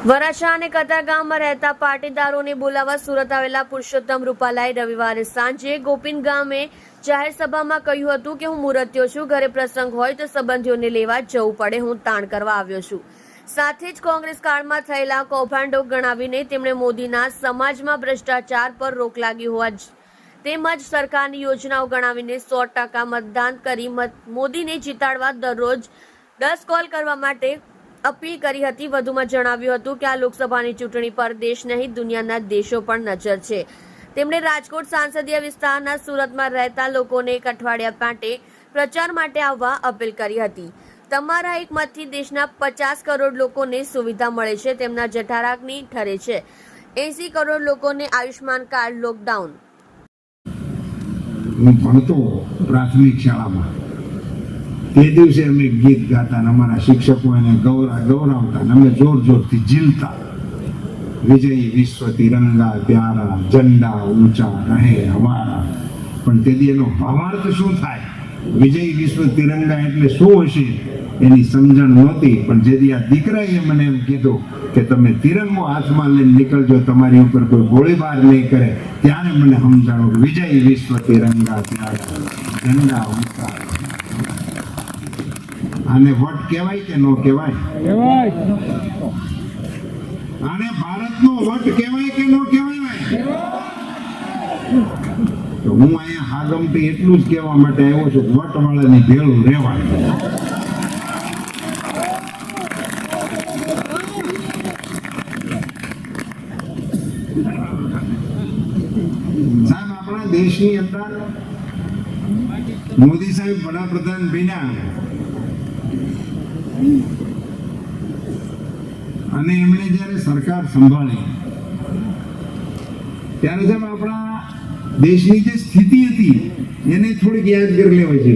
વરાછા અને કતારગામમાં રહેતા પાટીદારોને બોલાવવા સુરત આવેલા પુરુષોત્તમ રૂપાલાએ રવિવારે સાંજે ગોપીન ગામે જાહેર સભામાં કહ્યું હતું કે હું મુરત્યો છું, ઘરે પ્રસંગ હોય તો સંબંધીઓને લેવા જવું પડે, હું તાણ કરવા આવ્યો છું. સાથે જ કોંગ્રેસ કાળમાં થયેલા કૌભાંડો ગણાવીને તેમણે મોદીના સમાજમાં ભ્રષ્ટાચાર પર રોક લાગી હોવા તેમજ સરકારની યોજનાઓ ગણાવીને સો ટકા મતદાન કરી મોદીને જીતાડવા દરરોજ દસ કોલ કરવા માટે અપીલ કરી હતી, વધુમાં જણાવ્યું હતું કે આ લોકસભાની ચૂંટણી પર દેશ નહીં દુનિયાના દેશો પણ નજર છે. તેમણે રાજકોટ સાંસદીય વિસ્તારના સુરતમાં રહેતા લોકોને એક અઠવાડિયા માટે પ્રચાર માટે આવવા અપીલ કરી હતી. તમારા એક મતથી દેશના પચાસ કરોડ લોકોને સુવિધા મળે છે, તેમના જઠારાગની ઠરે છે. એસી કરોડ લોકોને આયુષ્માન કાર્ડ, લોકડાઉન. હું ભણતો પ્રાથમિક શાળામાં. તે દિવસે અમે ગીત ગાતા અમારા શિક્ષકો એને ગૌરા, ગૌરવતા અમે જોર જોરથી જીલતા વિજયી વિશ્વ તિરંગા પ્યારા, ઝંડા ઊંચા, રહે હમારા પણ તેથી એનો ભાવાર્થ શું થાય? વિજયી વિશ્વ તિરંગા એટલે શું હશે? એની સમજણ નહોતી. પણ જેથી આ દીકરાએ મને એમ કીધું કે તમે તિરંગો હાથમાં લઈને નીકળજો, તમારી ઉપર કોઈ ગોળીબાર નહીં કરે. ત્યારે મને સમજાણું વિજયી વિશ્વ તિરંગા પ્યારા, ઝંડા ઊંચા આને વટ કહેવાય કે નો કહેવાય? આને ભારતનો વટ કહેવાય કે નો કહેવાય? તો હું અહીંયા હાગમટી એટલું જ કહેવા માટે આવ્યો છું કે વટ વાળાની ભેળું રહેવાય સાહેબ આપણા દેશની અંદર મોદી સાહેબ વડાપ્રધાન બન્યા. અને એમણે જ્યારે સરકાર સંભાળી, ત્યારે જેમ આપણા દેશની જે સ્થિતિ હતી, એને થોડીક યાદ કરી લેવા છે.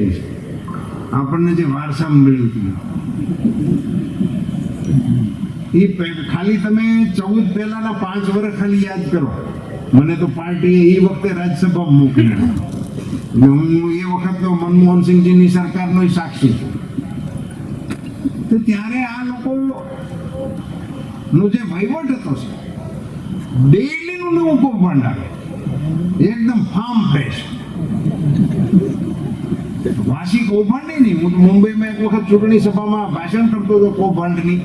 આપણને જે વારસામાં મળ્યું હતું. એ ખાલી તમે ચૌદ પહેલાના પાંચ વર્ષ ખાલી યાદ કરો. મને તો પાર્ટીએ એ વખતે રાજ્યસભામાં મોકલ્યા. એટલે હું એ વખતનો મનમોહનસિંહજીની સરકારનો સાક્ષી. છું તો ત્યારે આ લોકો નો જે વહીવટ હતો ડેઈલી નું નવું કૌભાંડ આવે એકદમ ફાર્મ ફ્રેશ વાસી કૌભાંડ નહીં. હું તો મુંબઈમાં એક વખત ચૂંટણી સભામાં ભાષણ કરતો હતો કૌભાંડની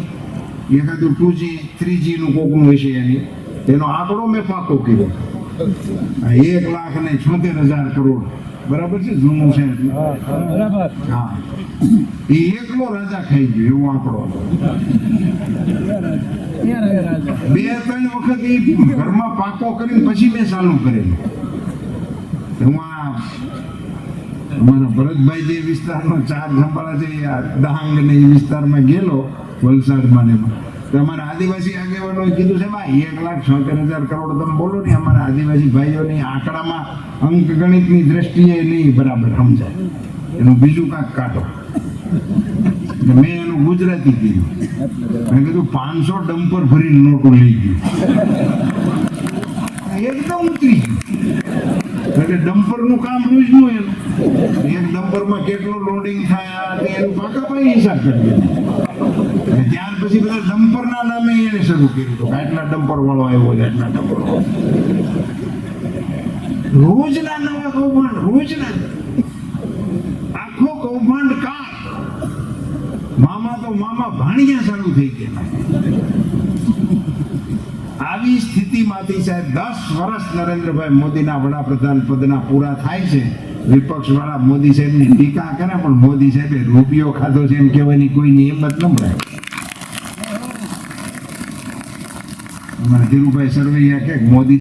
એકાદું ટુ જી થ્રી જી નું કોકનું હશે એની. એનો આંકડો મેં પાકો કર્યો. એક લાખ ને છોતેર હજાર કરોડ. બરાબર છે? જૂનું છે. બરાબર. હા. એ એકલો રાજા ખાઈ ગયો, એવો આંકડો બે ત્રણ વખત એ ઘરમાં પાકો કરીને પછી મેં ચાલુ કરેલું. હું આ ભરતભાઈ જે વિસ્તારનો ચાર સંભાળા છે દહાંગ ને એ વિસ્તારમાં ગયેલો વલસાડમાં ને એમાં. તો અમારા આદિવાસી આગેવાનો કીધું છે, ભાઈ, એક લાખ છોતેર હજાર કરોડ તમે બોલો ને, અમારા આદિવાસી ભાઈઓની આંકડામાં અંક ગણિતની દ્રષ્ટિએ નહીં બરાબર સમજાય. એનું બીજું કાંક કાઢો. મેં એનું ગુજરાતી કીધું મેં કીધું, પાંચસો ડમ્પર ભરીને નોટો લઈ ગયું. એકદમ ઉતરી ગયું. એટલે ડમ્પરનું કામ રોજનું એનું એક ડમ્પરમાં કેટલું લોડિંગ થાય એનું પાકાપાઈ હિસાબ કરી દીધો ત્યાર પછી બધા ડમ્પરના નામે એને શરૂ કર્યું હતું આટલા ડમ્પર વાળો આવ્યો છે, આટલા ડમ્પર વાળો. રોજના નવા કૌભાંડ, રોજના. તો ભાણિયા ચાલુ થઈ ગયા. આવી સ્થિતિમાંથી સાહેબ દસ વર્ષ નરેન્દ્રભાઈ મોદીના વડાપ્રધાન પદના પૂરા થાય છે. વિપક્ષ વાળા મોદી સાહેબની ટીકા કરે, પણ મોદી સાહેબે રૂપિયો ખાધો છે એમ કહેવાની કોઈની હિંમત ન મળે. ધીરુભાઈ સરવૈયા કે મોદી